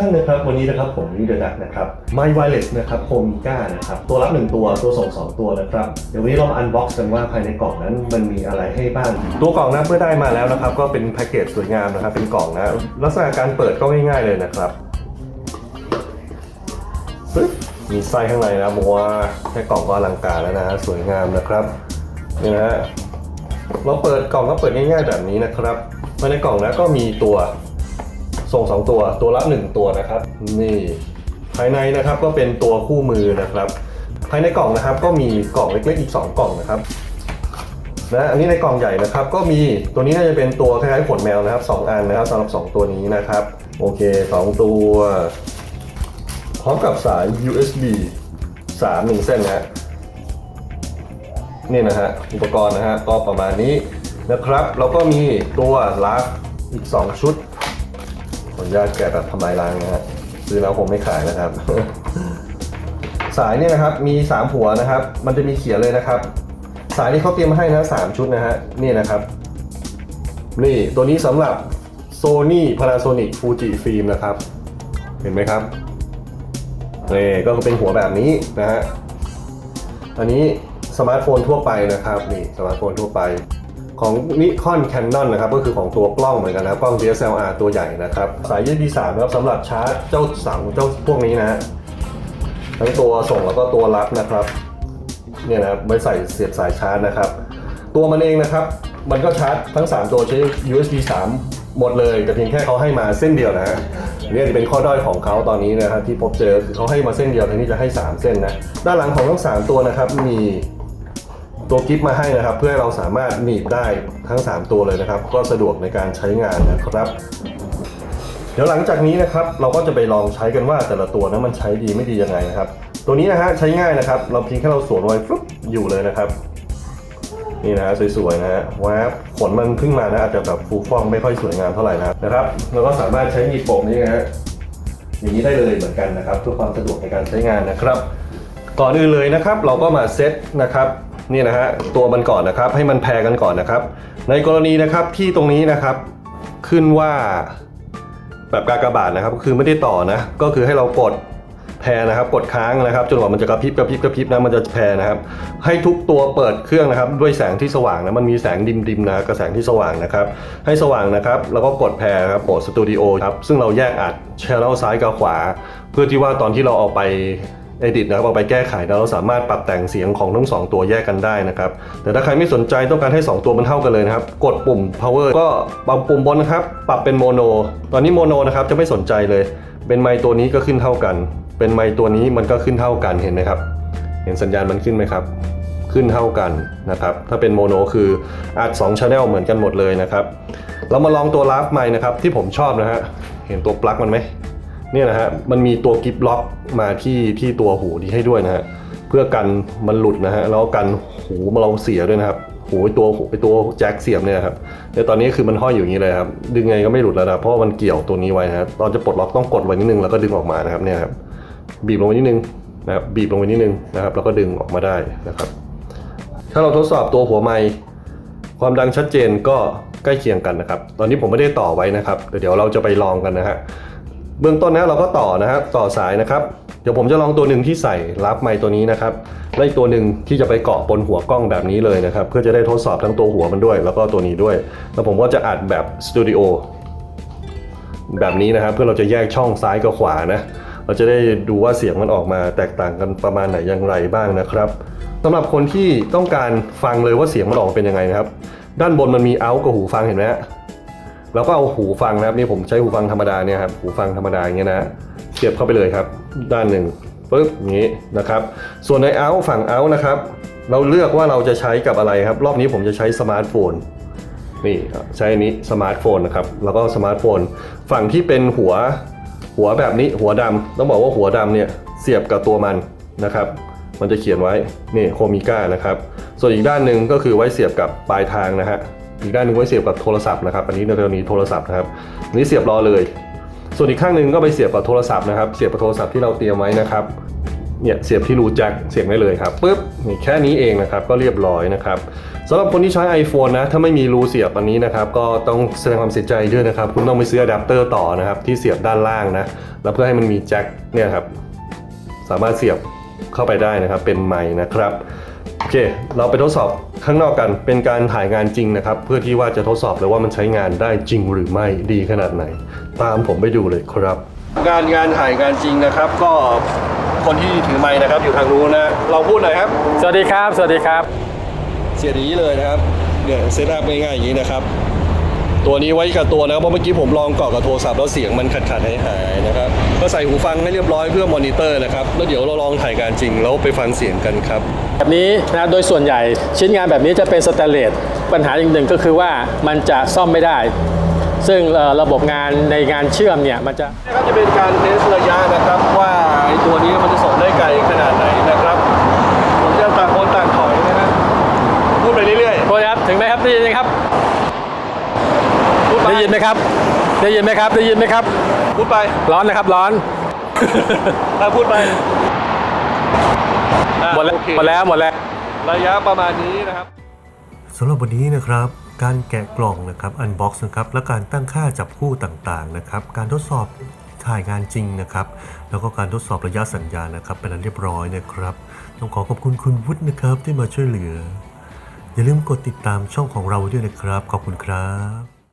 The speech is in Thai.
ท่านนะครับ วันนี้นะครับผมวิเดอร์ดักนะครับ My Wireless นะครับโฮมิก้านะครับ ตัวรับ 1 ตัวตัวส่ง 2 ตัวนะครับ เดี๋ยววันนี้เรามาอันบ็อกซ์กันว่าภายในกล่องนั้นมันมีอะไรให้บ้าง ตัวกล่องนะเมื่อได้มาแล้วนะครับ ก็เป็นแพ็กเกจสวยงามนะครับ เป็นกล่องนะลักษณะการเปิดก็ง่ายๆเลยนะครับปึ๊บมีไส้ข้างในนะมัวแค่กล่องก็อลังการแล้วนะฮะสวยงามนะครับนี่นะฮะเราเปิดกล่องก็เปิดง่ายๆแบบนี้นะครับภายในกล่องนะก็มีตัว ส่งสองตัวตัวละหนึ่งตัวนะครับ นี่ภายในนะครับก็เป็นตัวคู่มือนะครับ ภายในกล่องนะครับก็มีกล่องเล็กๆอีก 2 กล่องนะครับนะอันนี้ในกล่องใหญ่นะครับ ก็มีตัวนี้น่าจะเป็นตัวคล้ายๆขนแมวนะครับสองอันนะครับสำหรับ 2 ตัวนี้นะครับ โอเค 2 ตัว พร้อมกับสาย USB 3 1 เส้นนะฮะนี่นะฮะอุปกรณ์นะฮะก็ประมาณนี้นะครับ แล้วก็มีตัวลักอีก 2 ชุด ญาตแกะแบบทำลายล้างนะฮะซื้อแล้วคงไม่ขายนะครับ สายเนี่ยนะครับมี3หัวนะครับ มันจะมีเขียนเลยนะครับ สายที่เขาเตรียมมาให้นะสามชุดนะฮะนี่นะครับ นี่ตัวนี้สำหรับ Sony Panasonic Fuji Film นะครับ เห็นไหมครับนี่ก็เป็นหัวแบบนี้นะฮะอันนี้สมาร์ทโฟนทั่วไปนะครับนี่สมาร์ทโฟนทั่วไป ของนิคอนแคนนอนนะครับก็คือของตัวกล้องเหมือนกันนะครับกล้อง DSLR ตัวใหญ่นะครับ สาย USB 3นะครับสำหรับชาร์จเจ้าเสาเจ้าพวกนี้นะทั้งตัวส่งแล้วก็ตัวรับนะครับเนี่ยนะครับไว้ใส่เสียบสายชาร์จนะครับ ตัวมันเองนะครับ มันก็ชาร์จทั้ง 3 ตัวใช้ USB 3 หมดเลยแต่เพียงแค่เขาให้มาเส้นเดียวนะฮะเนี่ยจะเป็นข้อด้อยของเขาตอนนี้นะครับที่พบเจอคือเขาให้มาเส้นเดียวแทนที่จะให้ 3 เส้นนะด้านหลังของทั้ง 3 ตัวนะครับมี ตัวกิฟต์มาให้นะครับ เพื่อให้เราสามารถหนีบได้ทั้ง 3 ตัวเลยนะครับ ก็สะดวกในการใช้งานนะครับ เดี๋ยวหลังจากนี้นะครับ เราก็จะไปลองใช้กันว่าแต่ละตัวนั้นมันใช้ดีไม่ดียังไงนะครับ ตัวนี้นะฮะใช้ง่ายนะครับ เราเพียงแค่เราสวมไว้ฟลุ๊บอยู่เลยนะครับ นี่นะสวยๆนะฮะแวบขนมันเพิ่งมานะอาจจะแบบฟูฟ่องไม่ค่อยสวยงามเท่าไหร่นะนะครับเราก็สามารถใช้หนีบปกนี้นะฮะอย่างนี้ได้เลยเหมือนกันนะครับเพื่อความสะดวกในการใช้งานนะครับ ก่อนอื่นเลยนะครับ เราก็มาเซตนะครับ นี่นะฮะตัวมันก่อนนะครับ ให้มันแพรกันก่อนนะครับ ในกรณีนะครับที่ตรงนี้นะครับ ขึ้นว่าแบบกากบาทนะครับ คือไม่ได้ต่อนะ ก็คือให้เรากดแพรนะครับ กดค้างนะครับจนกว่ามันจะกระพริบกระพริบกระพริบนะมันจะแพรนะครับ ให้ทุกตัวเปิดเครื่องนะครับ ด้วยแสงที่สว่างนะมันมีแสงดิมดิมๆนะกับแสงที่สว่างนะครับ ให้สว่างนะครับ แล้วก็กดแพรครับโหมดสตูดิโอครับซึ่งเราแยกอัดช n น l ซ้ายกับขวา เพื่อที่ว่าตอนที่เราเอาไป เอดิตนะครับเอาไปแก้ไขแล้วเราสามารถปรับแต่งเสียงของทั้ง 2 ตัวแยกกันได้นะครับแต่ถ้าใครไม่สนใจต้องการให้ 2 ตัวมันเท่ากันเลยนะครับ กดปุ่ม power ก็ปรับปุ่มบนนะครับ ปรับเป็นโมโนตอนนี้โมโนนะครับจะไม่สนใจเลย เป็นไมค์ตัวนี้ก็ขึ้นเท่ากัน เป็นไมค์ตัวนี้มันก็ขึ้นเท่ากันเห็นไหมครับ เห็นสัญญาณมันขึ้นไหมครับขึ้นเท่ากันนะครับ ถ้าเป็นโมโนคืออัด2 Channel เหมือนกันหมดเลยนะครับ เรามาลองตัวรับไมค์นะครับที่ผมชอบนะฮะ เห็นตัวปลั๊กมันไหม เนี่ยนะฮะมันมีตัวกิฟล็อกมาที่ที่ตัวหูนี้ให้ด้วยนะฮะเพื่อกันมันหลุดนะฮะแล้วกันหูเราเสียด้วยนะครับหูตัวหูไอตัวแจ็คเสียบเนี่ยครับในตอนนี้คือมันห้อยอยู่อย่างนี้เลยครับดึงไงก็ไม่หลุดแล้วนะเพราะมันเกี่ยวตัวนี้ไว้นะครับตอนจะปลดล็อกต้องกดไว้นิดนึงแล้วก็ดึงออกมานะครับเนี่ยครับบีบลงไปนิดนึงนะครับบีบลงไปนิดนึงนะครับแล้วก็ดึงออกมาได้นะครับ ถ้าเราทดสอบตัวหัวไมค์ความดังชัดเจนก็ใกล้เคียงกันนะครับ ตอนนี้ผมไม่ได้ต่อไว้นะครับเดี๋ยวเราจะไปลองกันนะฮะ เบื้องต้นนะเราก็ต่อนะครับต่อสายนะครับ เดี๋ยวผมจะลองตัวหนึ่งที่ใส่รับไมค์ตัวนี้นะครับและอีกตัวหนึ่งที่จะไปเกาะบนหัวกล้องแบบนี้เลยนะครับ เพื่อจะได้ทดสอบทั้งตัวหัวมันด้วย แล้วก็ตัวนี้ด้วย แล้วผมก็จะอัดแบบสตูดิโอแบบนี้นะครับ เพื่อเราจะแยกช่องซ้ายกับขวานะเราจะได้ดูว่าเสียงมันออกมาแตกต่างกันประมาณไหนอย่างไรบ้างนะครับสำหรับคนที่ต้องการฟังเลยว่าเสียงมันออกมาเป็นยังไงนะครับ ด้านบนมันมีเอาท์กับหูฟังเห็นไหม ฮะแล้วก็เอาหูฟังนะครับนี่ผมใช้หูฟังธรรมดาเนี่ยครับหูฟังธรรมดาอย่างเงี้ยนะเสียบเข้าไปเลยครับ ด้านหนึ่งปึ๊บอย่างนี้นะครับ ส่วนในเอาฝั่งเอานะครับ เราเลือกว่าเราจะใช้กับอะไรครับ รอบนี้ผมจะใช้สมาร์ทโฟนนี่ใช้อันนี้สมาร์ทโฟนนะครับแล้วก็สมาร์ทโฟน ฝั่งที่เป็นหัวหัวแบบนี้หัวดำต้องบอกว่าหัวดำเนี่ยเสียบกับตัวมันนะครับ มันจะเขียนไว้นี่โคมิก้านะครับ ส่วนอีกด้านหนึ่งก็คือไว้เสียบกับปลายทางนะฮะ อีกด้านหนึ่งไว้เสียบกับโทรศัพท์นะครับ อันนี้ในกรณีโทรศัพท์นะครับอันนี้เสียบรอเลย ส่วนอีกข้างหนึ่งก็ไปเสียบกับโทรศัพท์นะครับ เสียบกับโทรศัพท์ที่เราเตรียมไว้นะครับ เนี่ยเสียบที่รูแจ็คเสียบได้เลยครับปุ๊บนี่แค่นี้เองนะครับ ก็เรียบร้อยนะครับสำหรับคนที่ใช้ iPhone นะ ถ้าไม่มีรูเสียบอันนี้นะครับ ก็ต้องแสดงความเสียใจด้วยนะครับ คุณต้องไปซื้ออะแดปเตอร์ต่อนะครับ ที่เสียบด้านล่างนะ แล้วเพื่อให้มันมีแจ็คเนี่ยครับ สามารถเสียบเข้าไปได้นะครับ เป็นไม้นะครับ อเค เราไปทดสอบข้างนอกกัน เป็นการถ่ายงานจริงนะครับ เพื่อที่ว่าจะทดสอบเลยว่ามันใช้งานได้จริงหรือไม่ดีขนาดไหน ตามผมไปดูเลยครับการงานถ่ายงานจริงนะครับ ก็คนที่ถือไม้นะครับอยู่ทางนู้นนะ เราพูดหน่อยครับ สวัสดีครับ สวัสดีครับ เสียดีเลยนะครับ เนี่ยเซตอัพง่ายๆอย่างนี้นะครับ ตัวนี้ไว้กับตัวนะครับเพราะเมื่อกี้ผมลองเกาะกับโทรศัพท์แล้วเสียงมันขัดขัดหายหายๆนะครับก็ใส่หูฟังให้เรียบร้อยเพื่อมอนิเตอร์นะครับแล้วเดี๋ยวเราลองถ่ายงานจริงแล้วไปฟังเสียงกันครับ แบบนี้นะโดยส่วนใหญ่ชิ้นงานแบบนี้จะเป็นสแตนเลสปัญหาอีกหนึ่งก็คือว่ามันจะซ่อมไม่ได้ ซึ่งระบบงานในงานเชื่อมเนี่ยมันจะนะครับจะเป็นการเทสระยะนะครับว่าตัวนี้มันจะส่งได้ไกลขนาดไหนนะครับ ครับ ได้ยินไหมครับ ได้ยินไหมครับ พูดไป ร้อนนะครับ ร้อนอะพูดไปอะหมดแล้วโอเคหมดแล้วหมดแล้ว ระยะประมาณนี้นะครับ สำหรับวันนี้นะครับ การแกะกล่องนะครับอันบ็อกซ์นะครับและการตั้งค่าจับคู่ต่างๆนะครับการทดสอบถ่ายงานจริงนะครับแล้วก็การทดสอบระยะสัญญาณนะครับเป็นอันเรียบร้อยนะครับต้องขอขอบคุณคุณวุฒินะครับที่มาช่วยเหลือ อย่าลืมกดติดตามช่องของเราด้วยนะครับ ขอบคุณครับ